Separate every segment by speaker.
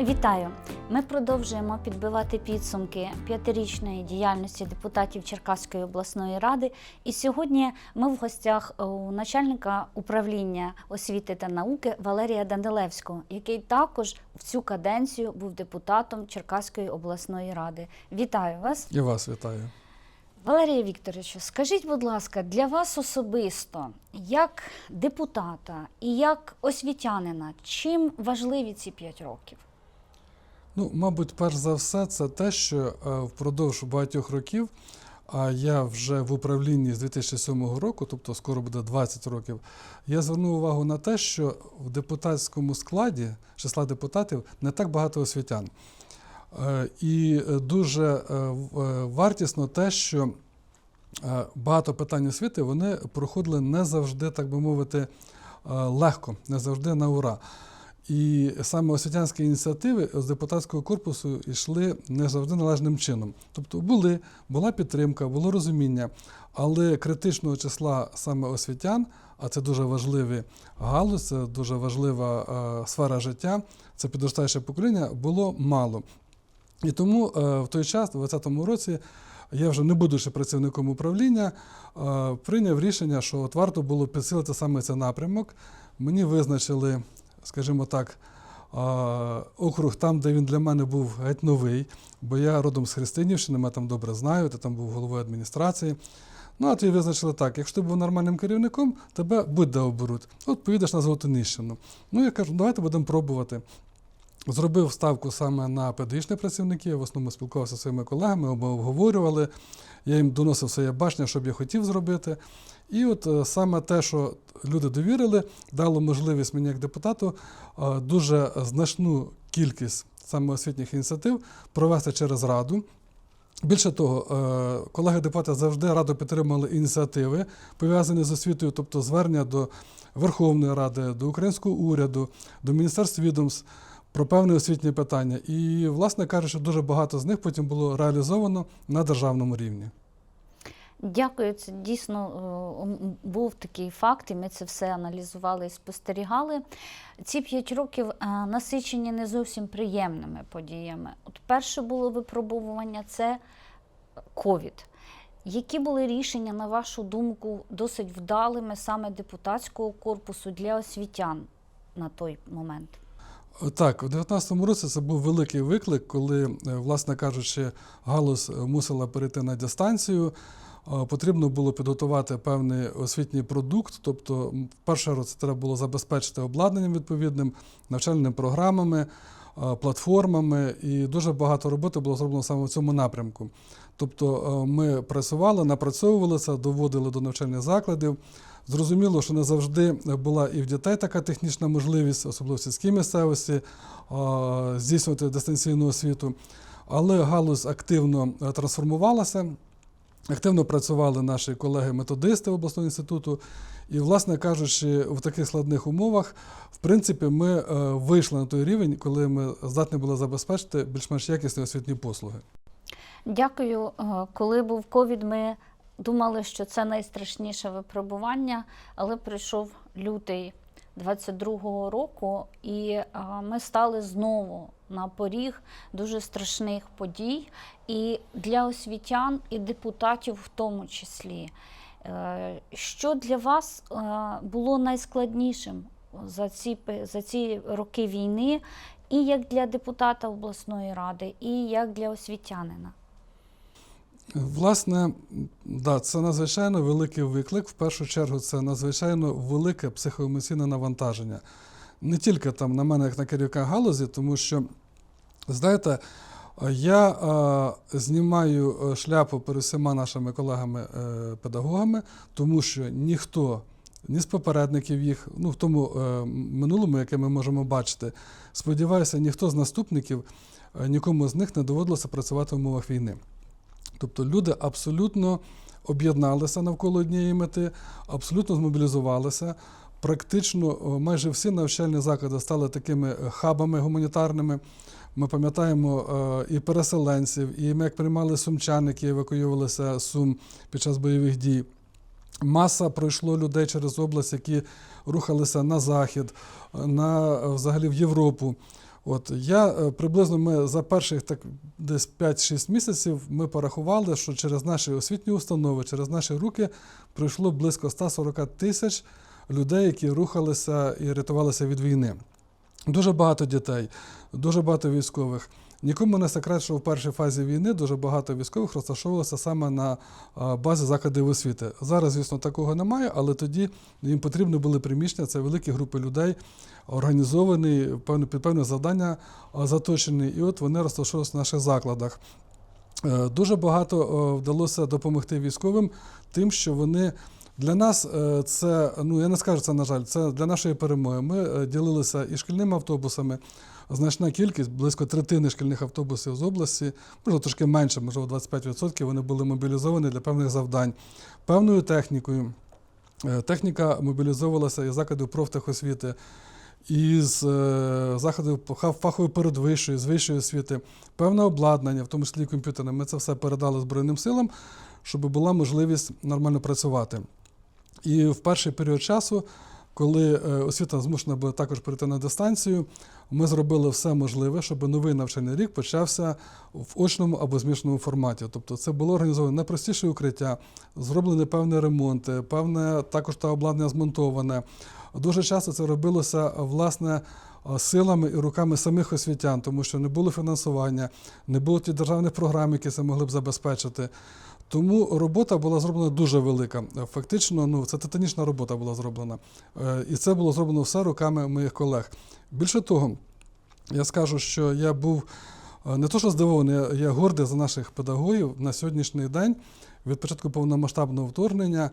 Speaker 1: Вітаю! Ми продовжуємо підбивати підсумки п'ятирічної діяльності депутатів Черкаської обласної ради. І сьогодні ми в гостях у начальника управління освіти та науки Валерія Данилевського, який також в цю каденцію був депутатом Черкаської обласної ради. Вітаю вас!
Speaker 2: І вас вітаю.
Speaker 1: Валерія Вікторовичу, скажіть, будь ласка, для вас особисто, як депутата і як освітянина, чим важливі ці п'ять років?
Speaker 2: Ну, мабуть, перш за все, це те, що е, впродовж багатьох років, а я вже в управлінні з 2007 року, тобто скоро буде 20 років, я звернув увагу на те, що в депутатському складі числа депутатів не так багато освітян. Е, І дуже е, вартісно те, що багато питань освіти вони проходили не завжди, так би мовити, легко, не завжди на ура. І саме освітянські ініціативи з депутатського корпусу йшли не завжди належним чином. Тобто були, була підтримка, було розуміння, але критичного числа саме освітян, а це дуже важливі галузь, це дуже важлива е, сфера життя, це підростаюче покоління, було мало. І тому е, в той час, у 2020 році, я вже не будучи працівником управління, е, прийняв рішення, що от варто було підсилити саме цей напрямок. Мені визначили, скажімо так, округ там, де він для мене був геть новий, бо я родом з Христинівщини, мене там добре знають, я там був головою адміністрації. Ну, а тоді визначили так: якщо ти був нормальним керівником, тебе будь-де оберуть. От поїдеш на Золотоніщину. Ну, я кажу, давайте будемо пробувати. Зробив ставку саме на педагогічних працівників, я в основному спілкувався зі своїми колегами, ми обговорювали. Я їм доносив своє бачення, що б я хотів зробити. І от е, саме те, що люди довірили, дало можливість мені як депутату е, дуже значну кількість саме освітніх ініціатив провести через раду. Більше того, е, колеги депутати завжди радо підтримували ініціативи, пов'язані з освітою, тобто звернення до Верховної Ради, до українського уряду, до міністерств відомств про певні освітні питання. І, власне кажучи, дуже багато з них потім було реалізовано на державному рівні.
Speaker 1: Дякую. Це дійсно е, був такий факт, і ми це все аналізували і спостерігали. Ці п'ять років е, насичені не зовсім приємними подіями. От перше було випробування це ковід. Які були рішення, на вашу думку, досить вдалими саме депутатського корпусу для освітян на той момент?
Speaker 2: Так, у 2019 році це був великий виклик, коли, е, власне кажучи, галузь е, мусила перейти на дистанцію. Потрібно було підготувати певний освітній продукт. Тобто, чергу, це треба було забезпечити обладнанням відповідним, навчальними програмами, платформами, і дуже багато роботи було зроблено саме в цьому напрямку. Тобто, е, ми працювали, напрацьовували це, доводили до навчальних закладів. Зрозуміло, що не завжди була і в дітей така технічна можливість, особливо в сільській місцевості, здійснювати дистанційну освіту. Але галузь активно е, трансформувалася. Активно працювали наші колеги-методисти обласного інституту. І, власне кажучи, в таких складних умовах, в принципі, ми е, вийшли на той рівень, коли ми здатні були забезпечити більш-менш якісні освітні послуги.
Speaker 1: Дякую. Е, Коли був ковід, ми думали, що це найстрашніше випробування, але прийшов лютий 22-го року, і е, ми стали знову на поріг дуже страшних подій. І для освітян, і депутатів в тому числі. Е, Що для вас е, було найскладнішим за ці, за ці роки війни, і як для депутата обласної ради, і як для освітянина?
Speaker 2: Власне, да, це надзвичайно великий виклик. В першу чергу, це надзвичайно велике психоемоційне навантаження. Не тільки там на мене, як на керівника галузі, тому що, знаєте, я е, знімаю е, шляпу перед всіма нашими колегами-педагогами, тому що ніхто ні з попередників їх, ну в тому е, минулому, яке ми можемо бачити, сподіваюся, ніхто з наступників, е, нікому з них не доводилося працювати в умовах війни. Тобто люди абсолютно об'єдналися навколо однієї мети, абсолютно змобілізувалися. Практично майже всі навчальні заклади стали такими е, хабами гуманітарними. Ми пам'ятаємо е, і переселенців, і ми як приймали сумчан, які евакуювалися з Сум під час бойових дій. Маса пройшло людей через область, які рухалися на захід, на взагалі в Європу. От я е, приблизно ми за перших так десь 5-6 місяців ми порахували, що через наші освітні установи, через наші руки пройшло близько 140 тисяч людей, які рухалися і рятувалися від війни. Дуже багато дітей, дуже багато військових. Нікому не секрет, що в першій фазі війни дуже багато військових розташовувалося саме на базі закладів освіти. Зараз, звісно, такого немає, але тоді їм потрібні були приміщення, це великі групи людей, організовані, певне, під певне завдання заточені, і от вони розташовувалися в наших закладах. Е, Дуже багато вдалося допомогти військовим тим, що вони для нас е, це, ну я не скажу це, на жаль, це для нашої перемоги. Ми е, ділилися і шкільними автобусами. Значна кількість, близько третини шкільних автобусів з області, можливо, трошки менше, можливо, 25%, вони були мобілізовані для певних завдань. Певною технікою. Е, Техніка мобілізовувалася із закладів профтехосвіти, із заходів фахової передвищої, з вищої освіти, певне обладнання, в тому числі комп'ютерне. Ми це все передали Збройним силам, щоб була можливість нормально працювати. І в перший період часу, коли е, освіта змушена була також перейти на дистанцію, ми зробили все можливе, щоб новий навчальний рік почався в очному або змішаному форматі. Тобто це було організовано найпростіше укриття, зроблені певні ремонти, певне також та обладнання змонтоване. Дуже часто це робилося власне силами і руками самих освітян, тому що не було фінансування, не було ті державних програм, які це могли б забезпечити. Тому робота була зроблена дуже велика. Фактично, ну це титанічна робота була зроблена. Е, І це було зроблено все руками моїх колег. Більше того, я скажу, що я був е, не то, що здивований, я- гордий за наших педагогів на сьогоднішній день. Від початку повномасштабного вторгнення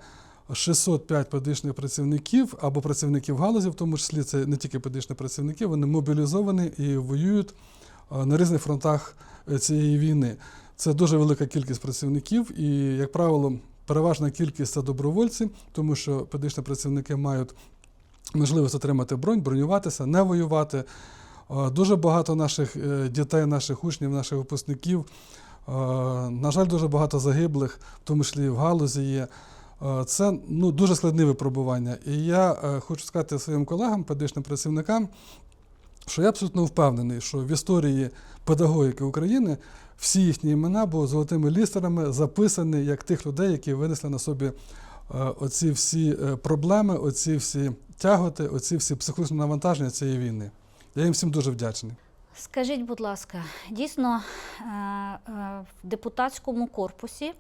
Speaker 2: 605 педагогічних працівників або працівників галузі, в тому числі це не тільки педагогічні працівники, вони мобілізовані і воюють е, на різних фронтах цієї війни. Це дуже велика кількість працівників, і, як правило, переважна кількість це добровольці, тому що педагогічні працівники мають можливість отримати бронь, бронюватися, не воювати. Е, Дуже багато наших е, дітей, наших учнів, наших випускників. е, На жаль, дуже багато загиблих, в тому числі в галузі є. Це ну, дуже складне випробування. І я хочу сказати своїм колегам, педагогічним працівникам, що я абсолютно впевнений, що в історії педагогіки України всі їхні імена були золотими лістерами записані як тих людей, які винесли на собі е, оці всі е, проблеми, оці всі тяготи, оці всі психологічні навантаження цієї війни. Я їм всім дуже вдячний.
Speaker 1: Скажіть, будь ласка, дійсно е, е, в депутатському корпусі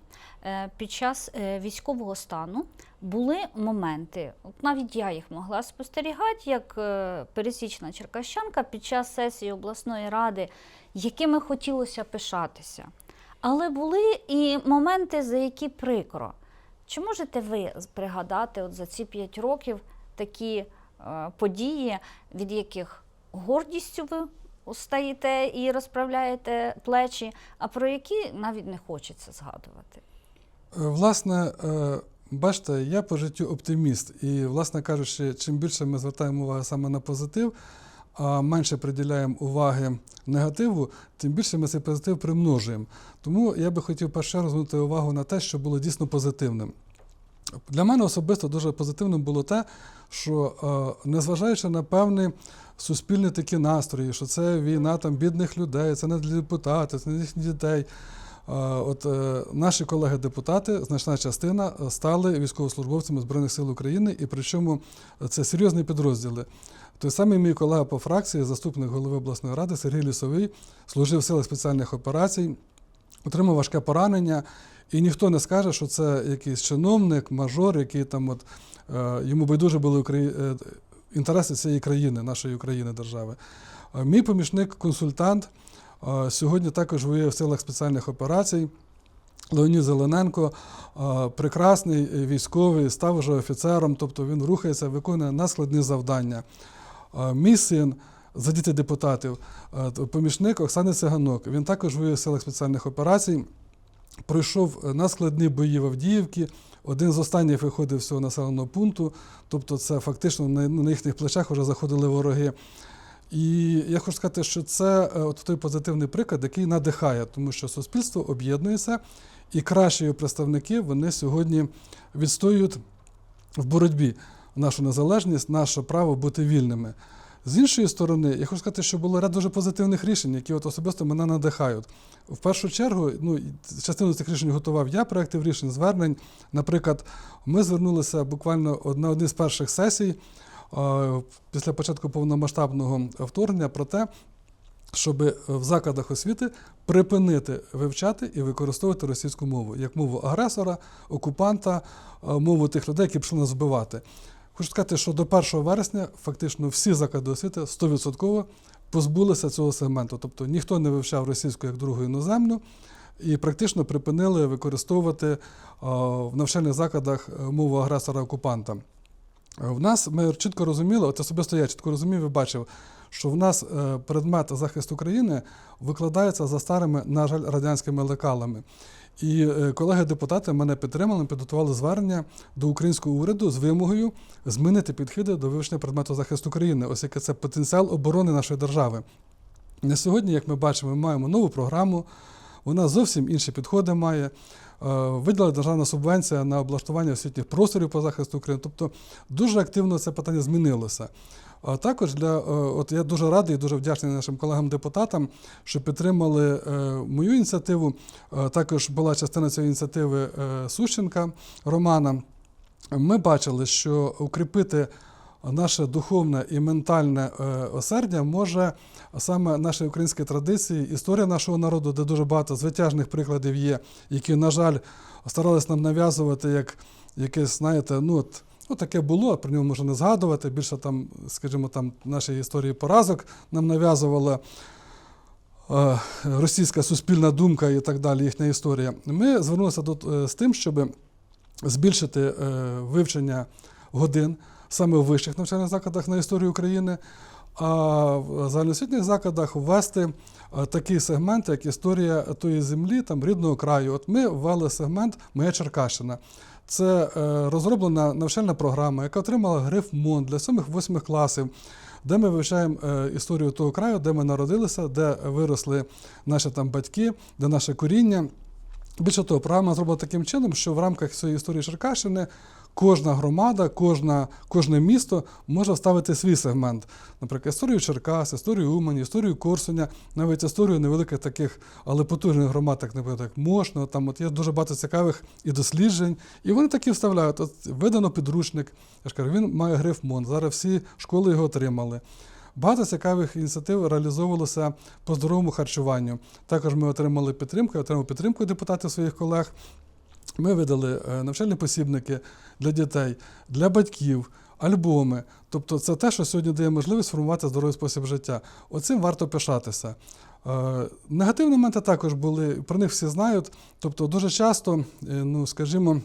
Speaker 1: е, під час військового стану були моменти, навіть я їх могла спостерігати як пересічна черкащанка під час сесії обласної ради, якими хотілося пишатися. Але були і моменти, за які прикро. Чи можете ви пригадати от за ці п'ять років такі події, від яких гордістю ви стаєте і розправляєте плечі, а про які навіть не хочеться згадувати?
Speaker 2: Е, Власне, е, бачите, я по життю оптиміст, і, власне кажучи, чим більше ми звертаємо увагу саме на позитив, а менше приділяємо уваги негативу, тим більше ми цей позитив примножуємо. Тому я би хотів перше чергу звернути увагу на те, що було дійсно позитивним. Для мене особисто дуже позитивним було те, що е, незважаючи на певні суспільні такі настрої, що це війна там бідних людей, це не для депутатів, це не для їхніх дітей. Е, От е, наші колеги-депутати, значна частина, е, стали військовослужбовцями Збройних сил України, і причому це серйозні підрозділи. Той самий мій колега по фракції, заступник голови обласної ради Сергій Лісовий, служив в силах спеціальних операцій, отримав важке поранення, і ніхто не скаже, що це якийсь чиновник, мажор, який там от е, йому байдуже були е, інтереси цієї країни, нашої України, держави. Е, Мій помічник, консультант, е, сьогодні також воює в силах спеціальних операцій. Леонід Зелененко, е, прекрасний військовий, став вже офіцером, тобто він рухається, виконує надскладні завдання. Мій син за діти депутатів, помічник Оксани Циганок, він також воює в силах спеціальних операцій, пройшов е, надскладні бої в Авдіївці, один з останніх виходив з цього населеного пункту, тобто це фактично на, на їхніх плечах вже заходили вороги. І я хочу сказати, що це е, от той позитивний приклад, який надихає, тому що суспільство об'єднується, і кращі його представники вони сьогодні відстоюють в боротьбі нашу незалежність, наше право бути вільними. З іншої сторони, я хочу сказати, що було ряд дуже позитивних рішень, які от особисто мене надихають. В першу чергу, ну, частину цих рішень готував я, проєктів рішень, звернень. Наприклад, ми звернулися буквально на одній з перших сесій е, після початку повномасштабного вторгнення про те, щоб в закладах освіти припинити вивчати і використовувати російську мову як мову агресора, окупанта, е, мову тих людей, які пішли нас вбивати. Хочу сказати, що до 1 вересня фактично всі заклади освіти 100% позбулися цього сегменту. Тобто ніхто не вивчав російську як другу іноземну і практично припинили використовувати е, в навчальних закладах е, мову агресора-окупанта. В нас ми чітко розуміли, от особисто я чітко розумів і бачив, що в нас е, предмет захист України викладається за старими, на жаль, радянськими лекалами. І е, колеги-депутати мене підтримали, підготували звернення до українського уряду з вимогою змінити підходи до вивчення предмету захисту країни, ось яке це потенціал оборони нашої держави. На сьогодні, як ми бачимо, ми маємо нову програму, вона зовсім інші підходи має. Е, Виділена державна субвенція на облаштування освітніх просторів по захисту України. Тобто дуже активно це питання змінилося. А також для е, от я дуже радий і дуже вдячний нашим колегам-депутатам, що підтримали е, мою ініціативу. Також була частина цієї ініціативи Сущенка Романа. Ми бачили, що укріпити наше духовне і ментальне е, осердя може саме наші українські традиції, історія нашого народу, де дуже багато звитяжних прикладів є, які, на жаль, старались нам нав'язувати як якесь, знаєте, ну от. Ну, таке було, про нього можна не згадувати. Більше там, скажімо, там наші історії поразок нам нав'язувала е, російська суспільна думка і так далі, їхня історія. Ми звернулися до, е, з тим, щоб збільшити е, вивчення годин саме в вищих навчальних закладах на історію України, а в загальноосвітніх закладах ввести е, такий сегмент, як історія тої землі, там рідного краю. От ми ввели сегмент Моя Черкащина. Це е, розроблена навчальна програма, яка отримала гриф МОН для 7-8 класів, де ми вивчаємо е, історію того краю, де ми народилися, де виросли наші там батьки, де наше коріння. Більше того, програма зроблена таким чином, що в рамках цієї історії Черкащини кожна громада, кожна, кожне місто може вставити свій сегмент. Наприклад, історію Черкас, історію Умані, історію Корсуня, навіть історію невеликих таких, але потужних громад, як, наприклад, як Мошно. Там от є дуже багато цікавих і досліджень. І вони такі вставляють. От видано підручник. Я ж кажу, він має гриф МОН. Зараз всі школи його отримали. Багато цікавих ініціатив реалізовувалося по здоровому харчуванню. Також ми отримали підтримку, я підтримку депутатів своїх колег. Ми видали е, навчальні посібники для дітей, для батьків, альбоми. Тобто, це те, що сьогодні дає можливість формувати здоровий спосіб життя. Оцим варто пишатися. Е, Негативні моменти також були, про них всі знають. Тобто, дуже часто, е, ну скажімо,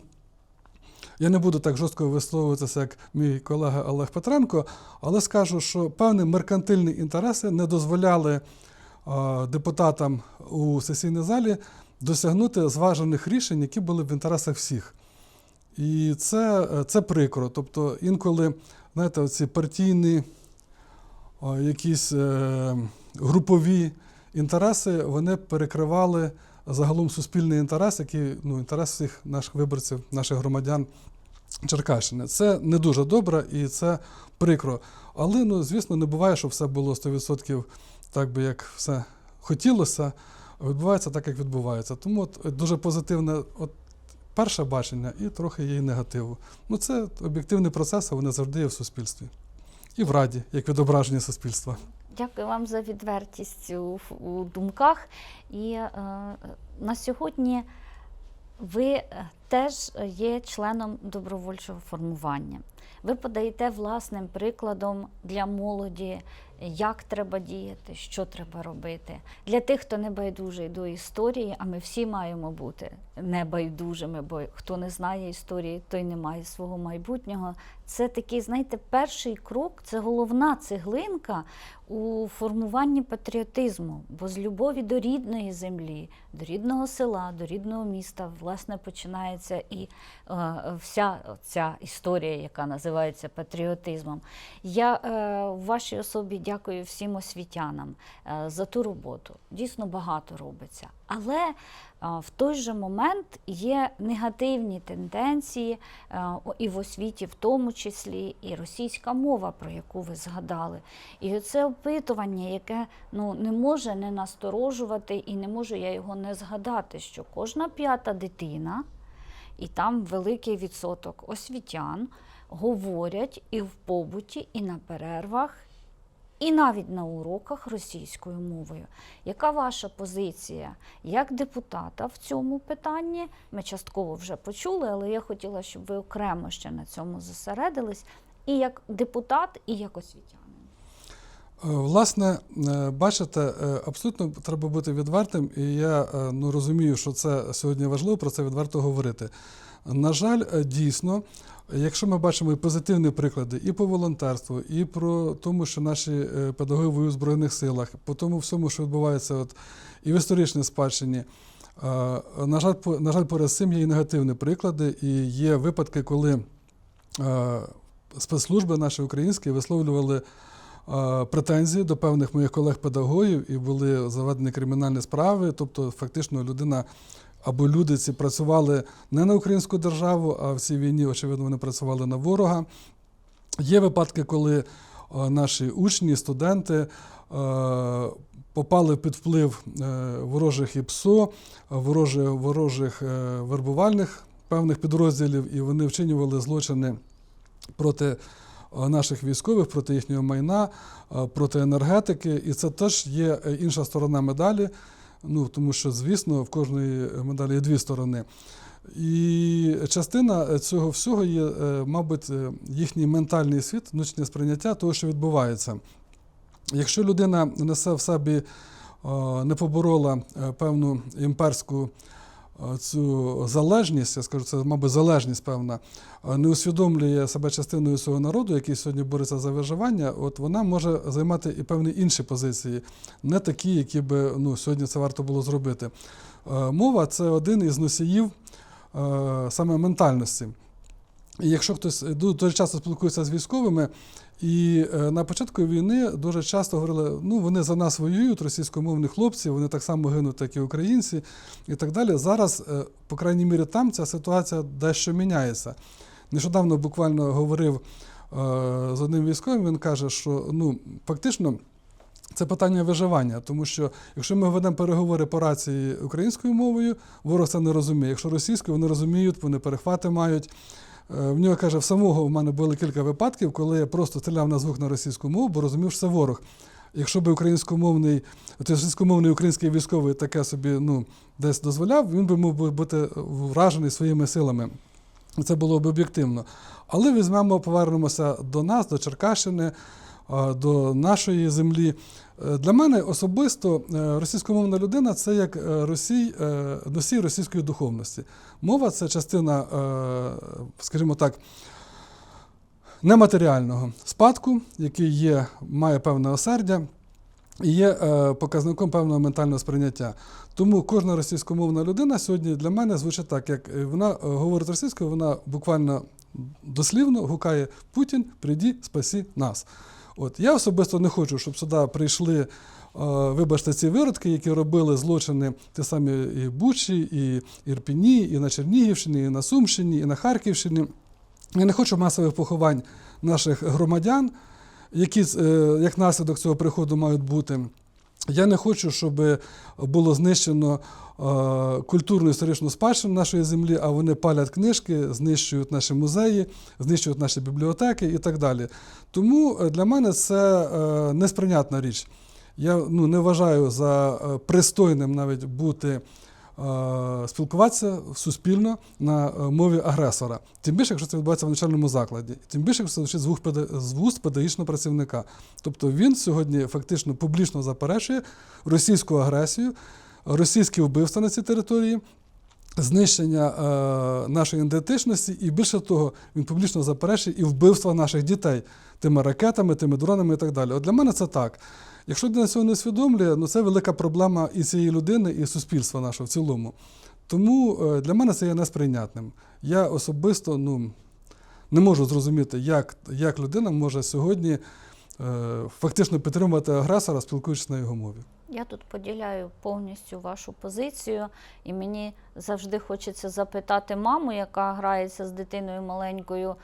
Speaker 2: я не буду так жорстко висловлюватися, як мій колега Олег Петренко, але скажу, що певні меркантильні інтереси не дозволяли депутатам у сесійній залі досягнути зважених рішень, які були в інтересах всіх. І це, е, це прикро. Тобто інколи, знаєте, оці партійні о, якісь е, групові інтереси, вони перекривали загалом суспільний інтерес, який ну, інтерес всіх наших виборців, наших громадян Черкащини. Це не дуже добре і це прикро. Але, ну, звісно, не буває, що все було 100% так би, як все хотілося. Відбувається так, як відбувається. Тому от, дуже позитивне от, перше бачення і трохи і негативу. Ну, це об'єктивні процеси, вони завжди є в суспільстві. І в раді, як відображення суспільства.
Speaker 1: Дякую вам за відвертість у, у думках. І е, на сьогодні ви е, теж є членом добровольчого формування. Ви подаєте власним прикладом для молоді, як треба діяти, що треба робити. Для тих, хто не байдужий до історії, а ми всі маємо бути небайдужими, бо хто не знає історії, той не має свого майбутнього. Це такий, знаєте, перший крок, це головна цеглинка у формуванні патріотизму, бо з любові до рідної землі, до рідного села, до рідного міста, власне, починається. і е, вся ця історія, яка називається патріотизмом. Я е, в вашій особі дякую всім освітянам е, за ту роботу. Дійсно багато робиться. Але е, в той же момент є негативні тенденції е, і в освіті, в тому числі, і російська мова, про яку ви згадали. І це опитування, яке ну, не може не насторожувати, і не можу я його не згадати, що кожна п'ята дитина, і там великий відсоток освітян говорять і в побуті, і на перервах, і навіть на уроках російською мовою. Яка ваша позиція як депутата в цьому питанні? Ми частково вже почули, але я хотіла, щоб ви окремо ще на цьому зосередились, і як депутат, і як освітянин.
Speaker 2: Е, Власне, е, бачите, е, абсолютно треба бути відвертим, і я ну, розумію, що це сьогодні важливо про це відверто говорити. На жаль, дійсно, якщо ми бачимо і позитивні приклади і по волонтерству, і про тому, що наші е, педагоги в Збройних силах, по тому всьому, що відбувається от, і в історичній спадщині. е, На жаль, на жаль, поряд з цим є і негативні приклади, і є випадки, коли е, спецслужби наші українські висловлювали претензії до певних моїх колег-педагогів і були заведені кримінальні справи. Тобто, фактично, людина або люди ці працювали не на українську державу, а в цій війні, очевидно, вони працювали на ворога. Є випадки, коли е, наші учні, студенти е, попали під вплив е, ворожих ІПСО, ворожих, ворожих вербувальних певних підрозділів, і вони вчинювали злочини проти наших військових, проти їхнього майна, проти енергетики. І це теж є інша сторона медалі. Ну, тому що, звісно, в кожної медалі є дві сторони. І частина цього всього є, е, мабуть, е, їхній ментальний світ, внутрішнє сприйняття того, що відбувається. Якщо людина несе в собі, е, не поборола е, певну імперську е, цю залежність, я скажу, це, мабуть, залежність певна, е, не усвідомлює себе частиною свого народу, який сьогодні бореться за виживання, от вона може займати і певні інші позиції, не такі, які би ну, сьогодні це варто було зробити. Е, Мова це один із носіїв е, саме ментальності. І якщо хтось е, ду- дуже часто спілкується з військовими, і е, на початку війни дуже часто говорили, ну вони за нас воюють, російськомовні хлопці, вони так само гинуть, як і українці, і так далі. Зараз, е, по крайній мірі, там ця ситуація дещо міняється. Нещодавно буквально говорив е, з одним військовим, він каже, що ну, фактично. Це питання виживання, тому що якщо ми ведемо переговори по рації українською мовою, ворог це не розуміє. Якщо російською, вони розуміють, вони перехвати мають. Е, В нього каже, в самого в мене було кілька випадків, коли я просто стріляв на звук на російську мову, бо розумів, що це ворог. Якщо б українськомовний, російськомовний український військовий таке собі ну, десь дозволяв, він би мав бути вражений своїми силами. Це було б об'єктивно. Але візьмемо, повернемося до нас, до Черкащини, до нашої землі. Е, Для мене особисто е, російськомовна людина це як е, росій, носій російської духовності. Мова це частина, скажімо так, нематеріального спадку, який є, має певне осердя і є показником певного ментального сприйняття. Тому кожна російськомовна людина сьогодні для мене звучить так, як вона говорить російською, вона буквально дослівно гукає Путін, прийди, спасі нас. От я особисто не хочу, щоб сюди прийшли, е, вибачте, ці виродки, які робили злочини ті самі і Бучі, і Ірпіні, і на Чернігівщині, і на Сумщині, і на Харківщині. Я не хочу масових поховань наших громадян, які е, як наслідок цього приходу мають бути. Я не хочу, щоб було знищено е, культурну історичну спадщину нашої землі, а вони палять книжки, знищують наші музеї, знищують наші бібліотеки і так далі. Тому е, для мене це е, несприйнятна річ. Я ну, не вважаю за пристойним навіть бути спілкуватися суспільно на е, мові агресора. Тим більше, якщо це відбувається в навчальному закладі, тим більше, якщо це звучить з з вуст педагогічного працівника. Тобто він сьогодні фактично публічно заперечує російську агресію, російські вбивства на цій території. знищення е, нашої ідентичності, і більше того, він публічно заперечує і вбивства наших дітей тими ракетами, тими дронами і так далі. От для мене це так. Якщо людина цього не усвідомлює, ну це велика проблема і цієї людини, і суспільства нашого в цілому. Тому е, для мене це є несприйнятним. Я особисто ну, не можу зрозуміти, як, як людина може сьогодні е, фактично підтримувати агресора, спілкуючись на його мові.
Speaker 1: Я тут поділяю повністю вашу позицію, і мені завжди хочеться запитати маму, яка грається з дитиною маленькою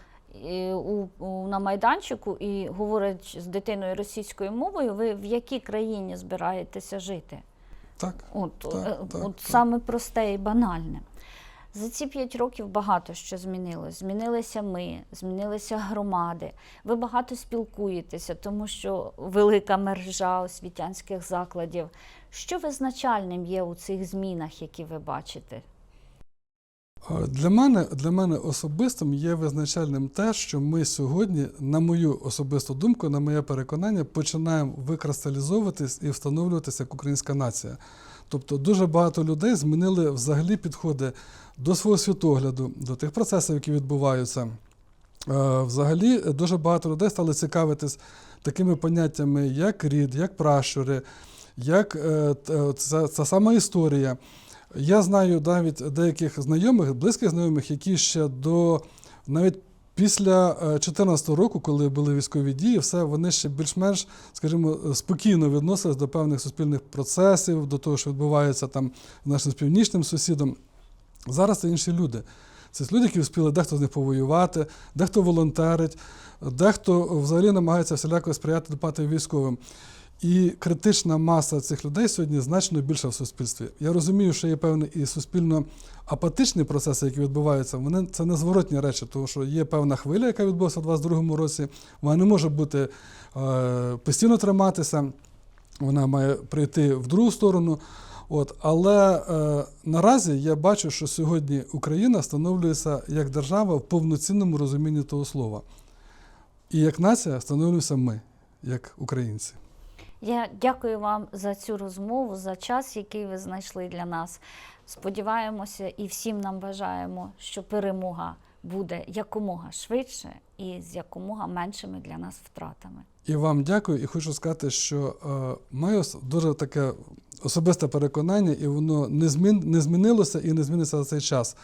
Speaker 1: у, у, на майданчику і говорить з дитиною російською мовою, ви в якій країні збираєтеся жити?
Speaker 2: Так.
Speaker 1: От,
Speaker 2: Так,
Speaker 1: е,
Speaker 2: так,
Speaker 1: от
Speaker 2: так.
Speaker 1: саме просте і банальне. За ці п'ять років багато що змінилось. Змінилися ми, змінилися громади. Ви багато спілкуєтеся, тому що велика мережа освітянських закладів. Що визначальним є у цих змінах, які ви бачите?
Speaker 2: Е, Для мене, для мене особистим є визначальним те, що ми сьогодні, на мою особисту думку, на моє переконання, починаємо викристалізовуватись і встановлюватися як українська нація. Тобто дуже багато людей змінили взагалі підходи до свого світогляду, до тих процесів, які відбуваються. Е, Взагалі, дуже багато людей стали цікавитись такими поняттями, як рід, як пращури, як е, т- ця, ця сама історія. Я знаю навіть деяких знайомих, близьких знайомих, які ще до навіть після 2014 року, коли були військові дії, все вони ще більш-менш, скажімо, спокійно відносились до певних суспільних процесів, до того, що відбувається там з нашим північним сусідом. Зараз це інші люди. Це люди, які встигли дехто з них повоювати, дехто волонтерить, дехто взагалі намагається всіляко сприяти допомагати військовим. І критична маса цих людей сьогодні значно більша в суспільстві. Я розумію, що є певні і суспільно апатичні процеси, які відбуваються. Вони це незворотні речі, тому що є певна хвиля, яка відбулася у 2022 році. Вона не може бути е, постійно триматися, вона має прийти в другу сторону. От, але е, наразі я бачу, що сьогодні Україна становлюється як держава в повноцінному розумінні того слова. І як нація становлюємося ми, як українці.
Speaker 1: Я дякую вам за цю розмову, за час, який ви знайшли для нас. Сподіваємося і всім нам бажаємо, що перемога буде якомога швидше і з якомога меншими для нас втратами.
Speaker 2: І вам дякую, і хочу сказати, що е, маю дуже таке особисте переконання, і воно не, змін, не змінилося і не зміниться за цей час.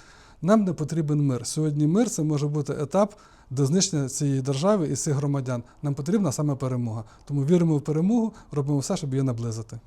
Speaker 2: Нам не потрібен мир. Сьогодні мир це може бути етап до знищення цієї держави і цих громадян. Нам потрібна саме перемога. Тому віримо в перемогу, робимо все, щоб її наблизити.